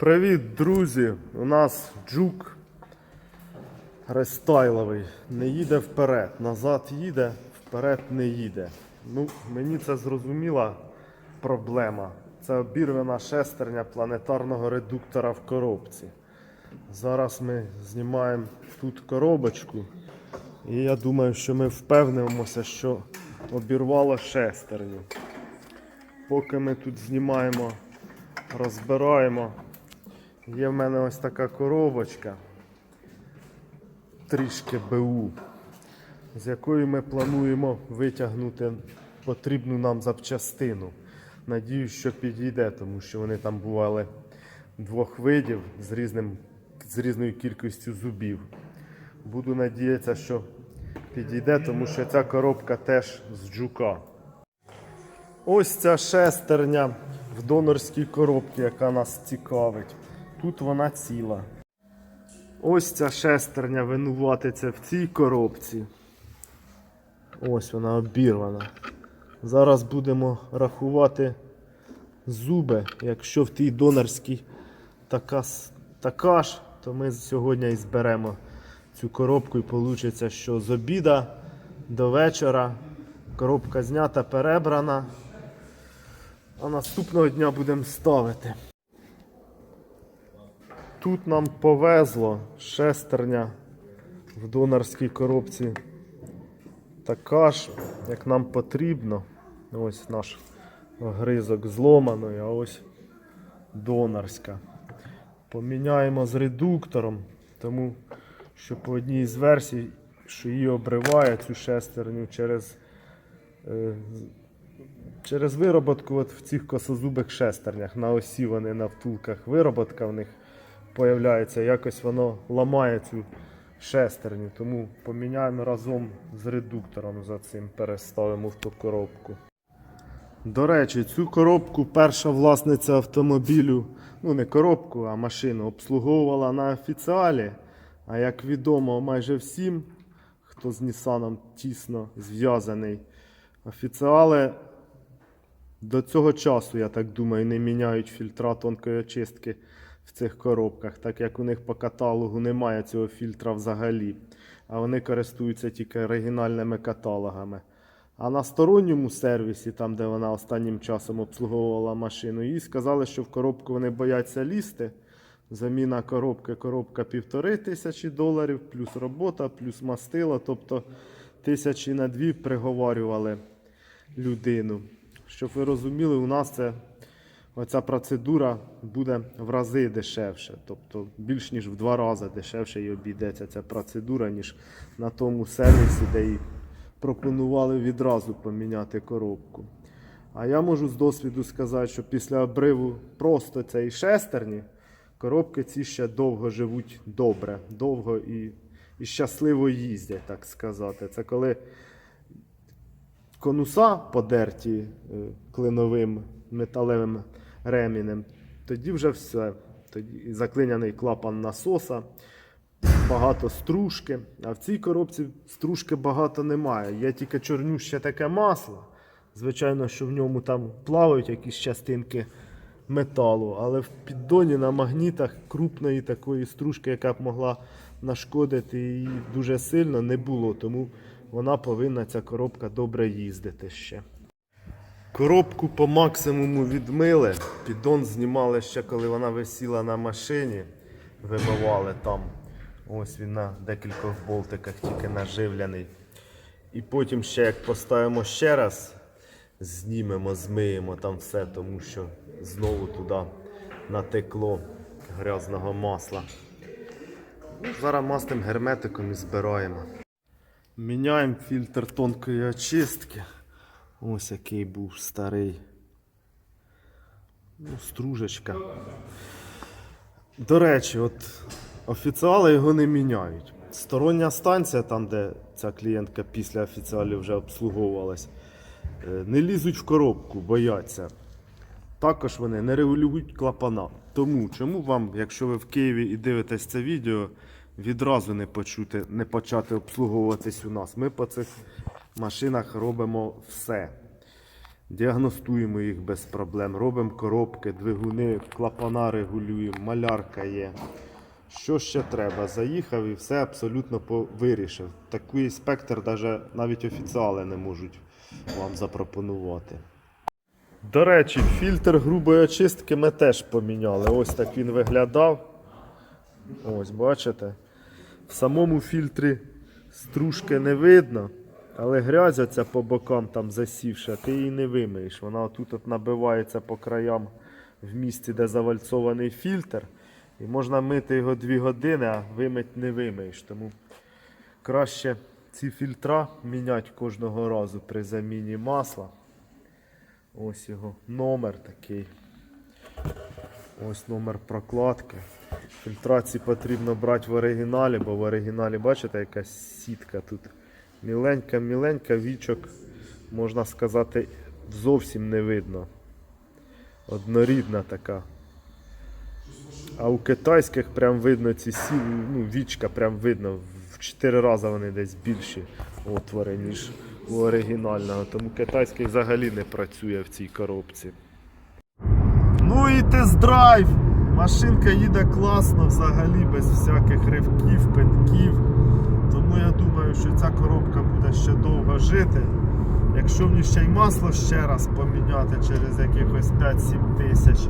Привіт, друзі! У нас джук рестайловий. Не їде вперед. Назад їде, вперед не їде. Ну, мені це зрозуміла проблема. Це обірвана шестерня планетарного редуктора в коробці. Зараз ми знімаємо тут коробочку. І я думаю, що ми впевнимося, що обірвало шестерню. Поки ми тут знімаємо, розбираємо. Є в мене ось така коробочка, трішки БУ, з якої ми плануємо витягнути потрібну нам запчастину. Надіюсь, що підійде, тому що вони там бували двох видів з, різним, з різною кількістю зубів. Буду надіятися, що підійде, тому що ця коробка теж з джука. Ось ця шестерня в донорській коробці, яка нас цікавить. Тут вона ціла. Ось ця шестерня винуватиться в цій коробці. Ось вона обірвана. Зараз будемо рахувати зуби. Якщо в тій донорській така, така ж, то ми сьогодні і зберемо цю коробку і вийде, що з обіда до вечора коробка знята, перебрана. А наступного дня будемо ставити. Тут нам повезло шестерня в донорській коробці. Така ж, як нам потрібно. Ось наш гризок зломаний, а ось донорська. Поміняємо з редуктором, тому що по одній з версій, що її обриває цю шестерню через е, Через вироботку от в цих косозубих шестернях на осі вони на втулках вироботка в них появляється, якось воно ламає цю шестерню. Тому поміняємо разом з редуктором за цим, переставимо в ту коробку. До речі, цю коробку перша власниця автомобілю, ну не коробку, а машину, обслуговувала на офіціалі. А як відомо майже всім, хто з Нісаном тісно зв'язаний, офіціали до цього часу, я так думаю, не міняють фільтра тонкої очистки в цих коробках, так як у них по каталогу немає цього фільтра взагалі. А вони користуються тільки оригінальними каталогами. А на сторонньому сервісі, там де вона останнім часом обслуговувала машину, їй сказали, що в коробку вони бояться лізти. Заміна коробки, коробка півтори тисячі доларів, плюс робота, плюс мастило, тобто тисячі на дві приговарювали людину. Щоб ви розуміли, у нас це оця процедура буде в рази дешевше. Тобто більш ніж в два рази дешевше і обійдеться ця процедура, ніж на тому сервісі, де їй пропонували відразу поміняти коробку. А я можу з досвіду сказати, що після обриву просто цієї шестерні коробки ці ще довго живуть добре, довго і, і щасливо їздять, так сказати. Це коли конуса подерті е, клиновим металевим ремінем, тоді вже все. Тоді заклиняний клапан насоса, багато стружки. А в цій коробці стружки багато немає. Є тільки чорнюще таке масло. Звичайно, що в ньому там плавають якісь частинки металу, але в піддоні на магнітах крупної такої стружки, яка б могла нашкодити її дуже сильно, не було. Тому вона повинна ця коробка добре їздити ще. Коробку по максимуму відмили. Піддон знімали ще, коли вона висіла на машині. Вимивали там. Ось він на декількох болтиках тільки наживляний. І потім ще як поставимо ще раз, знімемо, змиємо там все, тому що знову туди натекло грязного масла. Зараз масним герметиком і збираємо. Міняємо фільтр тонкої очистки. Ось який був старий. Ну, стружечка. До речі, от офіціали його не міняють. Стороння станція, там, де ця клієнтка після офіціалів вже обслуговувалась, е, не лізуть в коробку, бояться. Також вони не регулюють клапана. Тому чому вам, якщо ви в Києві і дивитесь це відео, відразу не почути, не почати обслуговуватись у нас? Ми по цих машинах робимо все. Діагностуємо їх без проблем, робимо коробки, двигуни, клапана регулюємо, малярка є. Що ще треба? Заїхав і все абсолютно вирішив. Такий спектр даже навіть офіціали не можуть вам запропонувати. До речі, фільтр грубої очистки ми теж поміняли. Ось так він виглядав. Ось, бачите? В самому фільтрі стружки не видно, але грязь оця по бокам там засівша, ти її не вимиєш. Вона отут от набивається по краям в місці, де завальцований фільтр. І можна мити його 2 години, а вимить не вимиєш. Тому краще ці фільтра міняти кожного разу при заміні масла. Ось його номер такий. Ось номер прокладки. Фільтрації потрібно брати в оригіналі, бо в оригіналі, бачите, якась сітка тут. Міленька-міленька, вічок, можна сказати, зовсім не видно. Однорідна така. А у китайських прям видно ці сі, ну, вічка прям видно. В 4 рази вони десь більші отвори, ніж у оригінального. Тому китайський взагалі не працює в цій коробці. Ну і тест-драйв! Машинка їде класно взагалі, без всяких ривків, пинків. Тому я думаю, що ця коробка буде ще довго жити. Якщо мені ще й масло ще раз поміняти через якихось 5-7 тисяч,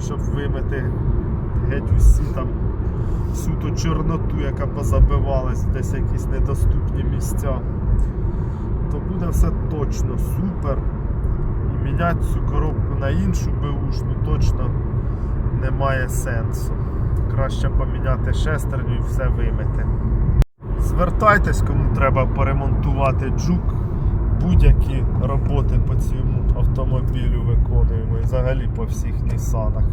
щоб вимити геть усі там всю ту чорноту, яка позабивалась, десь якісь недоступні місця, то буде все точно супер. І міняти цю коробку на іншу беушну точно немає сенсу. Краще поміняти шестерню і все вимити. Звертайтесь, кому треба поремонтувати джук. Будь-які роботи по цьому автомобілю виконуємо і взагалі по всіх Нісанах.